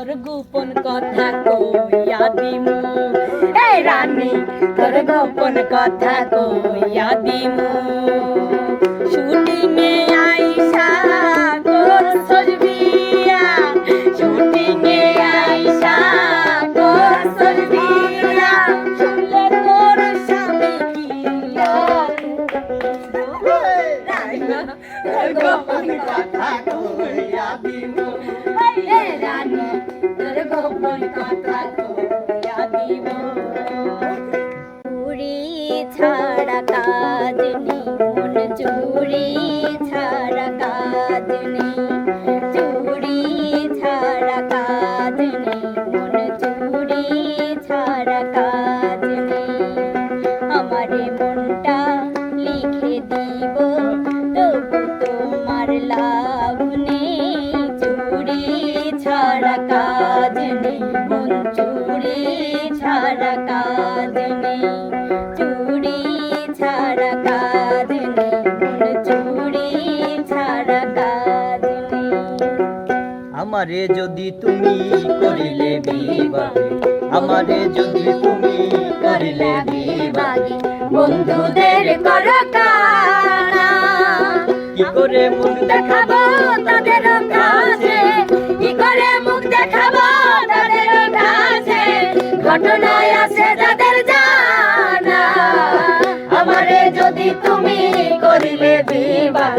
তোর গোপন কথা কইয়া দিমু এই রানী তোর গোপন কথা কইয়া দিমু শুটিং এ আইসা তোর সজবিয়া। শুটিং এ আইসা তোর সজবিয়া। শুনলে তোর স্বামী কিয়া এ রানী তোর গোপন কথা কইয়া দিমু চুরি ছাড়া কাজ নেই মন চুরি চুরি ছাড়া কাজ নেই চুরি ছাড়া কাজ নেই চুরি ছাড়া কাজ নেই। আমারে যদি তুমি করিলে বিবাহে আমারে যদি তুমি করিলে বিবাহে বন্ধুদের করো কি করে মুখ দেখাবো তাদের কাছে? ঘটনায় আছে যাদের জানা। আমারে যদি তুমি করিলে বিবাহ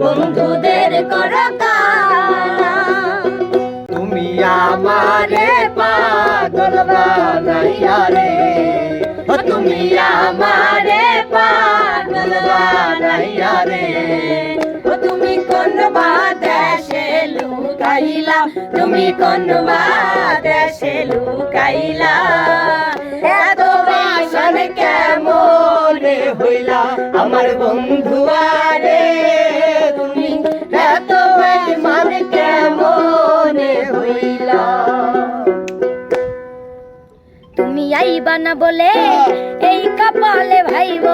বন্ধুদের করো তুমি আমারে পাগল বানাইয়া রে। তুমি আমারে পাগল বানাইয়া রে। তুমি কোন দেশে লুকাইলা? না বলে, এই কপালে ভাইব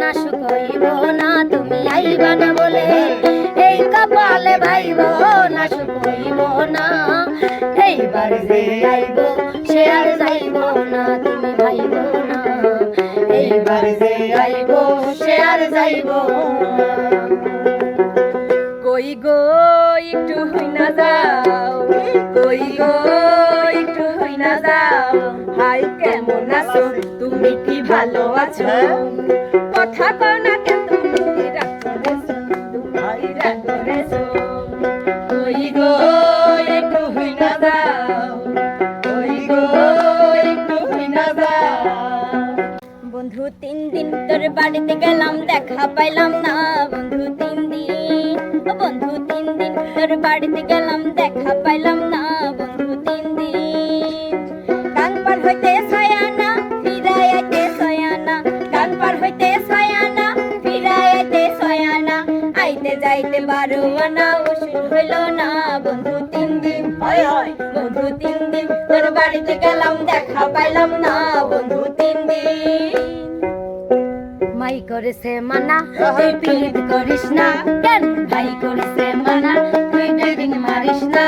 না শুকইব না, তুমি আইবা না বলে। এই কপালে ভাইব না শুকইব না, এইবার যে আইব, সে আর যাইব না, তুমি ভাইব না। এইবার যে আইব, সে আর যাইব কই গো, একটু হই না যাও, কই গো, একটু হই না যাও। ভালো আছো কথা কও না কেন তুমি করেছ তুমি রাগ করেছ? গো একটু হই না যাও। কই গো একটু হই না যাও। বন্ধু তিন দিন তোর বাড়িতে গেলাম দেখা পাইলাম না। বন্ধু তিন দিন বন্ধু তিন দিন তোর বাড়িতে গেলাম দেখা পাইলাম না। বন্ধু তিন দিন কান পার হইতে ছয়ানা বারো ওষুধ হইল না বন্ধু তিন দিন। হয় হয়। বন্ধু তিন দিন তোর বাড়িতে গেলাম দেখা পাইলাম না বন্ধু তিন দিন। মাই করেছে মানা তুই পিলিত করিস না। কেন ভাই করেছে মানা তুই ড্রিঙ্কিং মারিস না।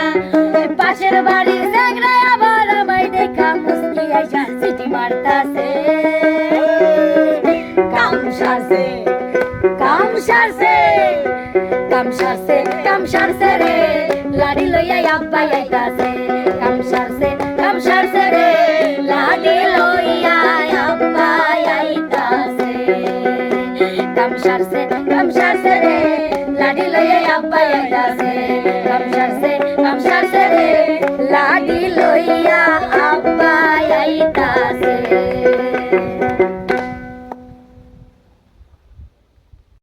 পাশের বাড়ির জাগরায় আবার আমায় দেখা মুসকি আইসা সিটি মারতাছে। কাম সারছে কাম সারছে। কাম সারছে কাম সারছে রে লাড়ি লইয়া আব্বা আইতাছে কাম সারছে কাম সারছে রে লাড়ি লইয়া আব্বা আইতাছে কাম সারছে কাম সারছে রে লাড়ি লইয়া আব্বা আইতাছে কাম সারছে কাম সারছে রে লাড়ি লইয়া